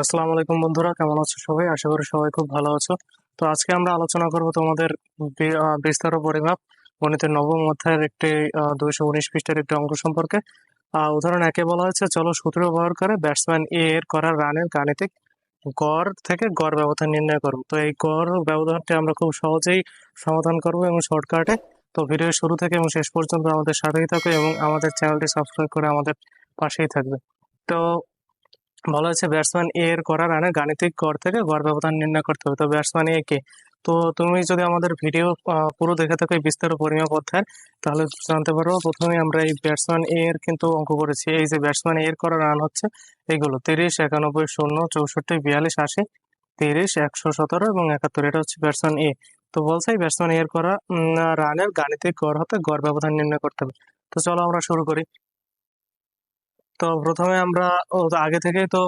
আসসালামু আলাইকুম বন্ধুরা, কেমন আছো সবাই? আশা করি সবাই খুব ভালো আছো। তো আজকে আমরা আলোচনা করব তোমাদের বিস্তার ও পরিমাপ গণিতের নবম অধ্যায়ের একটি দুইশো উনিশ পৃষ্ঠের একটি অঙ্ক সম্পর্কে। উদাহরণ একে বলা হয়েছে, চলো সূত্র ব্যবহার করে ব্যাটসম্যান এ এর করা রানের গাণিতিক গড় থেকে গড় ব্যবধান নির্ণয় করব। তো এই গড় ব্যবধানটি আমরা খুব সহজেই সমাধান করব এবং শর্টকাটে তো ভিডিও শুরু থেকে এবং শেষ পর্যন্ত আমাদের সাথেই থাকবে এবং আমাদের চ্যানেলটি সাবস্ক্রাইব করে আমাদের পাশেই থাকবে। তো বলা হচ্ছে ব্যাটসম্যান এ এর করা রানে গাণিতিক গড় থেকে গড় ব্যবধান নির্ণয় করতে হবে। তো ব্যাটসম্যান এ কে? তো তুমি যদি আমাদের ভিডিও পুরো দেখে থাকো বিস্তার পরিমাপ অধ্যায় তাহলে জানতে পারব প্রথমে আমরা এই ব্যাটসম্যান এ এর কিন্তু অঙ্ক করেছি। এই যে ব্যাটসম্যান এ এর করা রান হচ্ছে এইগুলো তিরিশ, একানব্বই, শূন্য, চৌষট্টি, বিয়াল্লিশ, আশি, তিরিশ, একশো সতেরো এবং একাত্তর। এটা হচ্ছে ব্যাটসম্যান এ তো বলছে এই ব্যাটসম্যান এর করা রানের গাণিতিক গড় হতে গড় ব্যবধান নির্ণয় করতে হবে। তো চলো আমরা শুরু করি। তো প্রথমে আমরা আগে থেকেই তো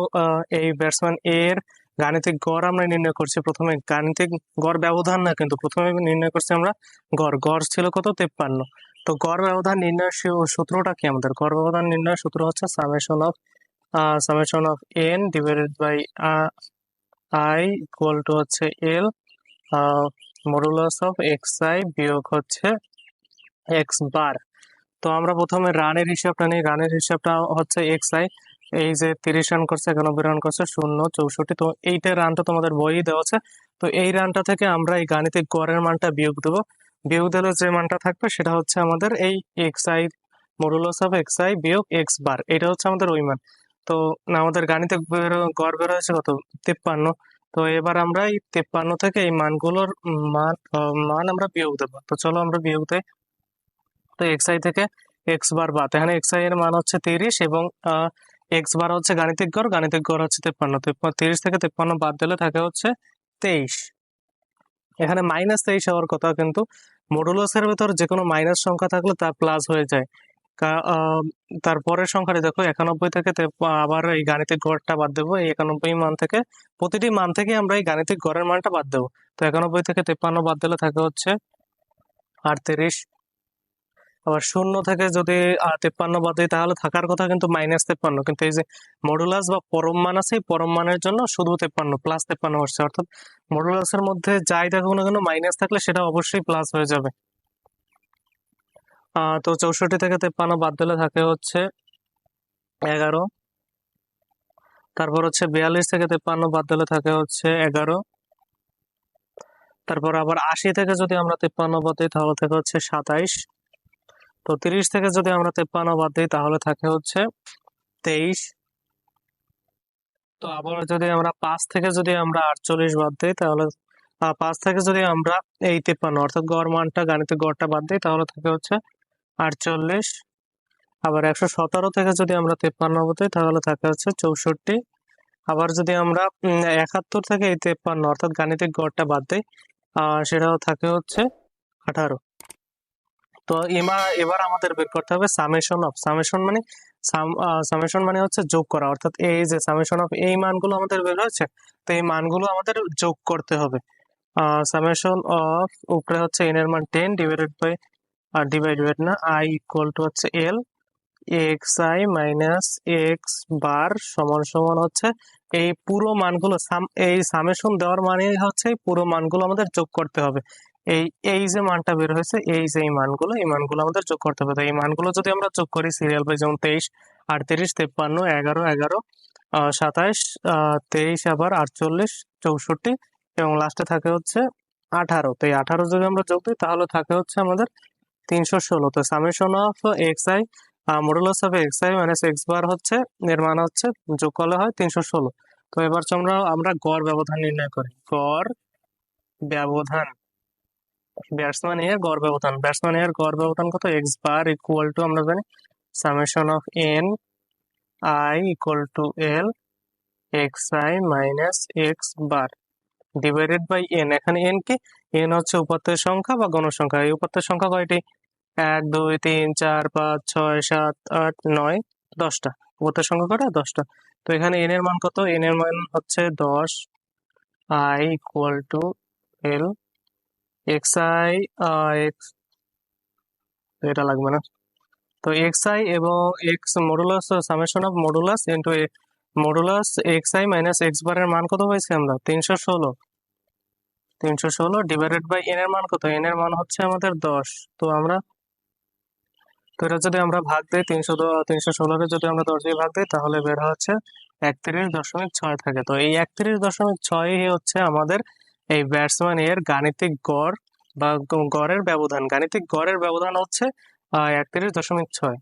এই ব্যাটসম্যান এর গাণিতিক গড় আমরা নির্ণয় করছি। প্রথমে গাণিতিক গড় ব্যবধান না, কিন্তু প্রথমে নির্ণয় করছি আমরা গড়। গড় ছিল কত? তেপ্পান্ন। তো গড় ব্যবধান নির্ণয় সূত্রটা কি আমাদের? গড় ব্যবধান নির্ণয় সূত্র হচ্ছে summation of summation of N divided by I equal to হচ্ছে L modulus of X I বিয়োগ হচ্ছে এক্স বার তো আমরা প্রথমে রানের হিসাবটা নিই। রানের হিসাবটা হচ্ছে এক্স আই এই যে তিরিশ রান করছে, একানব্বই রান করছে, শূন্য, চৌষট্টি। তো এইটা রানটা তোমাদের বইই দেওয়া আছে। তো এই রানটা থেকে আমরা এই গাণিতিক গড়ের মানটা বিয়োগ দেবো। বিয়োগ দিলে যে মানটা থাকবে সেটা হচ্ছে আমাদের এই X I modulus of X I বিয়োগ এক্স বার এটা হচ্ছে আমাদের ওই মান। তো আমাদের গাণিতিক গড় বের হয়েছে কত? তেপ্পান্ন। তো এবার আমরা এই তেপ্পান্ন থেকে এই মানগুলোর মান মান আমরা বিয়োগ দেবো। তো চলো আমরা বিয়োগ দেই। তো এক্স আই থেকে এক্স বার বাদ। এখানে এক্স আই এর মান হচ্ছে তিরিশ এবং এক্স বার হচ্ছে গাণিতিক গড় গাণিতিক গড় হচ্ছে তেপ্পান্ন। তেপ্পান্ন, তিরিশ থেকে তেপ্পান্ন বাদ দিলে থাকে হচ্ছে তেইশ। এখানে মাইনাস তেইশ হওয়ার কথা কিন্তু মডুলাসের ভেতর যে কোনো মাইনাস সংখ্যা থাকলে তা প্লাস হয়ে যায়। তারপরের সংখ্যাটি দেখো, একানব্বই থেকে আবার এই গাণিতিক গড়টা বাদ দেবো। এই একানব্বই মান থেকে, প্রতিটি মান থেকে আমরা এই গাণিতিক গড়ের মানটা বাদ দেবো। তো একানব্বই থেকে তেপ্পান্ন বাদ দিলে থাকে হচ্ছে আটত্রিশ। আবার শূন্য থেকে যদি তেপ্পান্ন বাদ দিই, তাহলে থাকার কথা কিন্তু মাইনাস তেপ্পান্ন। কিন্তু এই যে মডুলাস বা পরম মান আছে পরম মানের জন্য শুধু তেপ্পান্ন প্লাস তেপ্পান্ন হচ্ছে অর্থাৎ মডুলাসের মধ্যে যাই থাকুক না কেন মাইনাস থাকলে সেটা অবশ্যই প্লাস হয়ে যাবে। তো চৌষট্টি থেকে তেপ্পান্ন বাদ দিলে থাকে হচ্ছে এগারো। তারপর হচ্ছে বিয়াল্লিশ থেকে তেপ্পান্ন বাদ দিলে থাকে হচ্ছে এগারো। তারপর আবার আশি থেকে যদি আমরা তেপ্পান্ন বাদ দিই, তাহলে থাকে হচ্ছে সাতাইশ। তো তিরিশ থেকে যদি আমরা তেপ্পান্ন বাদ দিই, তাহলে থাকে হচ্ছে তেইশ। তো আবার যদি আমরা পাঁচ থেকে যদি আমরা আটচল্লিশ বাদ দিই, তাহলে পাঁচ থেকে যদি আমরা এই তেপ্পান্ন, অর্থাৎ গড় মানটা, গাণিতিক গড়টা বাদ দিই, তাহলে থাকে হচ্ছে আটচল্লিশ। আবার একশো সতেরো থেকে যদি আমরা তেপ্পান্ন দিই, তাহলে থাকে হচ্ছে চৌষট্টি। আবার যদি আমরা একাত্তর থেকে এই তেপ্পান্ন, অর্থাৎ গাণিতিক গড়টা বাদ দিই সেটাও থাকে হচ্ছে আঠারো। তো এবার এবার আমাদের বের করতে হবে সামেশন অফ সামেশন মানে সামেশন মানে হচ্ছে যোগ করা। অর্থাৎ এই যে সামেশন অফ এই মানগুলো আমাদের বের হয়েছে, তো এই মানগুলো আমাদের যোগ করতে হবে। সামেশন অফ উপরে হচ্ছে এন এর মান টেন ডিভাইডেড বাই আর ডিভাইডেড না আই ইকুয়াল টু হচ্ছে L X I minus X bar সমান সমান হচ্ছে এই পুরো মানগুলো এই সামেশন দেওয়ার মানে হচ্ছে পুরো মানগুলো আমাদের যোগ করতে হবে। এই এই যে মানটা বের হয়েছে, এই যে এই মানগুলো এই মানগুলো আমাদের যোগ করতে হবে। এই মানগুলো যদি আমরা যোগ করি সিরিয়াল বাই যেমন তেইশ, আটত্রিশ, তেপ্পান্ন, এগারো এগারো সাতাইশ তেইশ আবার আটচল্লিশ, চৌষট্টি এবং লাস্টে থাকে হচ্ছে আঠারো। তো এই আঠারো যদি আমরা যোগ দিই, তাহলে থাকে হচ্ছে আমাদের তিনশো ষোলো। তো summation of X I modulus of X I minus X bar হচ্ছে, এর মান হচ্ছে যোগ করলে হয় তিনশো ষোলো। তো এবার আমরা আমরা গড় ব্যবধান নির্ণয় করি। গড় ব্যবধান। ব্যাটসম্যান এর গড় ব্যবধান ব্যাটসম্যান এর গড় ব্যবধান কত? এক্স বার ইকুয়াল টু আমরা জানি summation of N I equal to L X I minus X bar divided by N এখানে এন কি? এন হচ্ছে উপাত্তের সংখ্যা বা গণসংখ্যা এই উপাত্তের সংখ্যা কয়টি? এক, দুই, তিন, চার, পাঁচ, ছয়, সাত, আট, নয়, দশটা। উপাত্তের সংখ্যা কটা দশটা। তো এখানে এন এর মান কত? এন এর মান হচ্ছে দশ I equal to L X I X এটা লাগবে না। তো এক্স আই এবং X modulus summation of modulus into modulus X I minus X বারের মান কত পাইছি আমরা? তিনশো ষোলো। তিনশো ষোলো ডিভাইডেড বাই এন এর মান কত? এন এর মান হচ্ছে আমাদের দশ। তো আমরা, তো এটা যদি আমরা ভাগ দিই, তিনশো তিনশো ষোলোকে যদি আমরা দশ দিয়ে ভাগ দিই, তাহলে বের হচ্ছে একত্রিশ দশমিক ছয় থাকে। তো এই একত্রিশ দশমিক ছয়ই হচ্ছে আমাদের এই ব্যাটসম্যান এর গাণিতিক গড় বা গড়ের ব্যবধান। গাণিতিক গড়ের ব্যবধান হচ্ছে একত্রিশ দশমিক ছয়।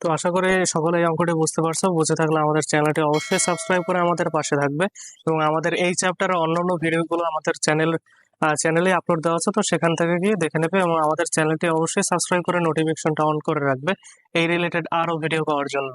তো আশা করি সকলে এই অঙ্কটি বুঝতে পারছ। বুঝে থাকলে আমাদের চ্যানেলটি অবশ্যই সাবস্ক্রাইব করে আমাদের পাশে থাকবে এবং আমাদের এই চ্যাপ্টারের অন্যান্য ভিডিওগুলো আমাদের চ্যানেল চ্যানেলে আপলোড দেওয়া আছে। তো সেখান থেকে গিয়ে দেখে নেবে এবং আমাদের চ্যানেলটি অবশ্যই সাবস্ক্রাইব করে নোটিফিকেশনটা অন করে রাখবে। এই রিলেটেড আরও ভিডিও পাওয়ার জন্য।